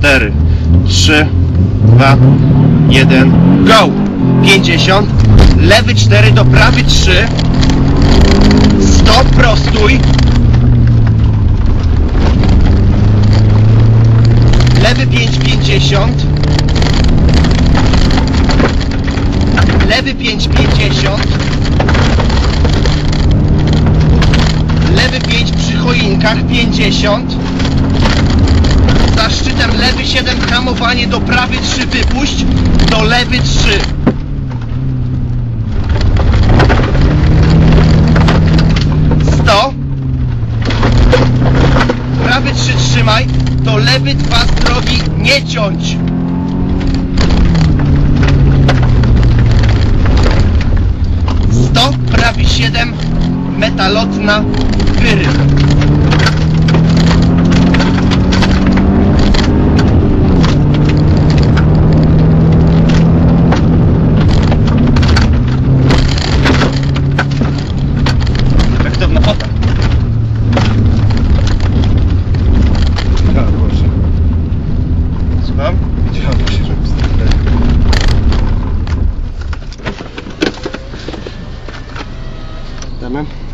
4, 3, 2, 1, go! 50, lewy 4 do prawy 3, stop, prostuj, lewy 5, 50, lewy 5, 50, lewy 5 przy choinkach 50, szczytem lewy 7 hamowanie do prawy 3 wypuść, do lewy 3. Sto. Prawy 3 trzymaj, do lewy 2 z drogi nie ciąć. Sto, prawy 7, metalotna, wyryw. تمام.